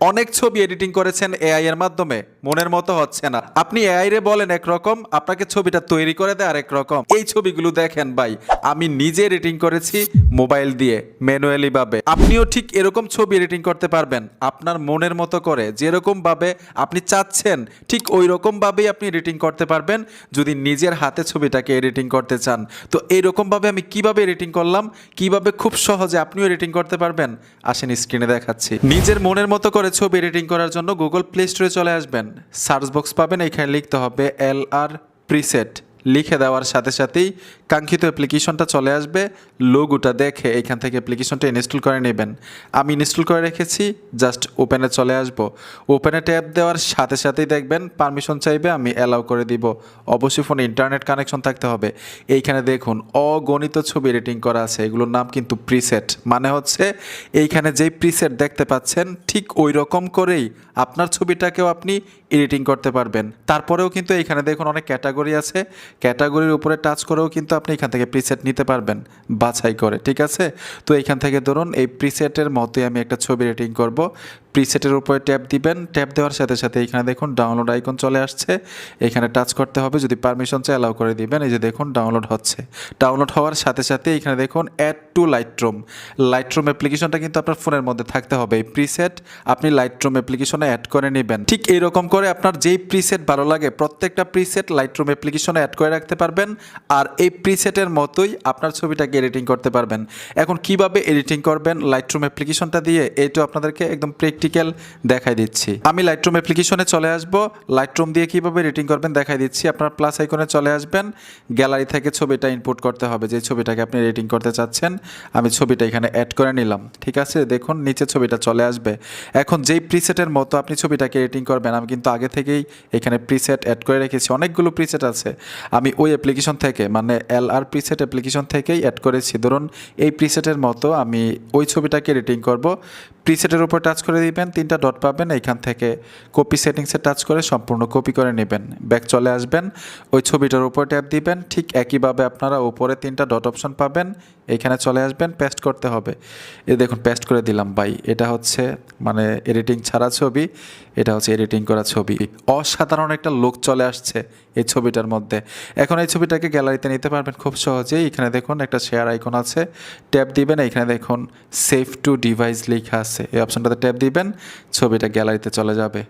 অনেক ছবি এডিটিং করেছেন এআই এর মাধ্যমে। মনের মতো হচ্ছে না। আপনি এআই রে বলেন একরকম আপনাকে ছবিটা তৈরি করে দেয় আরেক রকম। এই ছবিগুলো দেখেন ভাই, আমি নিজে এডিটিং করেছি মোবাইল দিয়ে, ম্যানুয়ালি ভাবে। আপনিও ঠিক এরকম ছবি এডিটিং করতে পারবেন, আপনার মনের মতো করে। যেরকম ভাবে আপনি চাচ্ছেন, ঠিক ওই রকম ভাবেই আপনি এডিটিং করতে পারবেন, যদি নিজের হাতে ছবিটাকে এডিটিং করতে চান। তো এইরকম ভাবে আমি কীভাবে এডিটিং করলাম, কীভাবে খুব সহজে আপনিও এডিটিং করতে পারবেন, আসেন স্ক্রিনে দেখাচ্ছি। নিজের মনের মতো করে ছবি এডিটিং করার জন্য গুগল প্লে স্টোরে চলে আসবেন। সার্চ বক্স পাবেন এখানে লিখতে হবে এল আর প্রিসেট লিখে দেওয়ার সাথে সাথেই কাঙ্ক্ষিত অ্যাপ্লিকেশনটা চলে আসবে। লোগোটা দেখে এখান থেকে অ্যাপ্লিকেশনটা ইনস্টল করে নেবেন। আমি ইনস্টল করে রেখেছি জাস্ট ওপেনে চলে আসব। ওপেনে ট্যাপ দেওয়ার সাথে সাথেই দেখবেন পারমিশন চাইবে, আমি অ্যালাউ করে দিব। অবশ্যই ফোনে ইন্টারনেট কানেকশন থাকতে হবে। এইখানে দেখুন, অগণিত ছবি এডিটিং করা আছে। এগুলোর নাম কিন্তু প্রিসেট মানে হচ্ছে এইখানে যেই প্রিসেট দেখতে পাচ্ছেন, ঠিক ওই রকম করেই আপনার ছবিটাকেও আপনি এডিটিং করতে পারবেন। তারপরেও কিন্তু এইখানে দেখুন অনেক ক্যাটাগরি আছে। ক্যাটাগরির উপরে টাচ করেও কিন্তু আপনি এখান থেকে প্রিসেট নিতে পারবেন, বাছাই করে, ঠিক আছে? তো এখান থেকে ধরুন এই প্রিসেটের মতোই আমি একটা ছবি এডিটিং করব। প্রিসেটের উপরে ট্যাপ দিবেন ট্যাপ দেওয়ার সাথে সাথে এখানে দেখুন ডাউনলোড আইকন চলে আসছে। এখানে টাচ করতে হবে, যদি পারমিশন চাই অ্যালাউ করে দিবেন, এই যে দেখুন ডাউনলোড হচ্ছে। ডাউনলোড হওয়ার সাথে সাথে এখানে দেখুন অ্যাড টু লাইটরুম লাইটরুম অ্যাপ্লিকেশনটা কিন্তু আপনার ফোনের মধ্যে থাকতে হবে। এই প্রিসেট আপনি লাইটরুম অ্যাপ্লিকেশনে অ্যাড করে নেবেন। ঠিক এরকম করে আপনার যেই প্রিসেট ভালো লাগে, প্রত্যেকটা প্রিসেট লাইটরুম অ্যাপ্লিকেশনে অ্যাড করে রাখতে পারবেন আর এই প্রিসেটের মতোই আপনার ছবিটাকে এডিটিং করতে পারবেন। এখন কীভাবে এডিটিং করবেন লাইটরুম অ্যাপ্লিকেশনটা দিয়ে এইটা আপনাদেরকে একদম প্র্যাকটিক্যাল দেখাই দিচ্ছি। আমি লাইটরুম অ্যাপ্লিকেশনে চলে আসব। লাইটরুম দিয়ে কীভাবে এডিটিং করবেন দেখাই দিচ্ছি। আপনার প্লাস আইকনে চলে আসবেন। গ্যালারি থেকে ছবিটা ইনপুট করতে হবে যে ছবিটাকে আপনি এডিটিং করতে চাচ্ছেন। আমি ছবিটা এখানে অ্যাড করে নিলাম। ঠিক আছে? দেখুন, নিচে ছবিটা চলে আসবে। এখন যেই প্রিসেটের মতো আপনি ছবিটাকে এডিটিং করবেন, আমি কিন্তু আগে থেকেই এখানে প্রিসেট অ্যাড করে রেখেছি। অনেকগুলো প্রিসেট আছে। আমি ওই অ্যাপ্লিকেশন থেকে মানে এল আর প্রিসেট অ্যাপ্লিকেশন থেকেই অ্যাড করেছি। ধরুন, এই প্রিসেটের মতো আমি ওই ছবিটাকে এডিটিং করব। প্রিসেটের উপর টাচ করে দিবেন, তিনটা ডট পাবেন, এইখান থেকে কপি সেটিংসে টাচ করে সম্পূর্ণ কপি করে নেবেন। ব্যাক চলে আসবেন, ওই ছবিটার উপর ট্যাপ দিবেন, ঠিক একইভাবে আপনারা উপরে তিনটা ডট অপশন পাবেন, এইখানে চলে আসবেন পেস্ট করতে হবে। এ দেখুন পেস্ট করে দিলাম, ভাই। এটা হচ্ছে মানে এডিটিং ছাড়া ছবি, এটা হচ্ছে এডিটিং করা ছবি। অসাধারণ একটা লুক চলে আসছে এই ছবিটার মধ্যে। এখন এই ছবিটাকে গ্যালারিতে নিতে পারবেন খুব সহজেই। এখানে দেখুন, একটা শেয়ার আইকন আছে ট্যাপ দিবেন এখানে দেখুন সেভ টু ডিভাইস লেখা আছে। এই অপশনটাতে ট্যাপ দিবেন ছবিটা গ্যালারিতে চলে যাবে।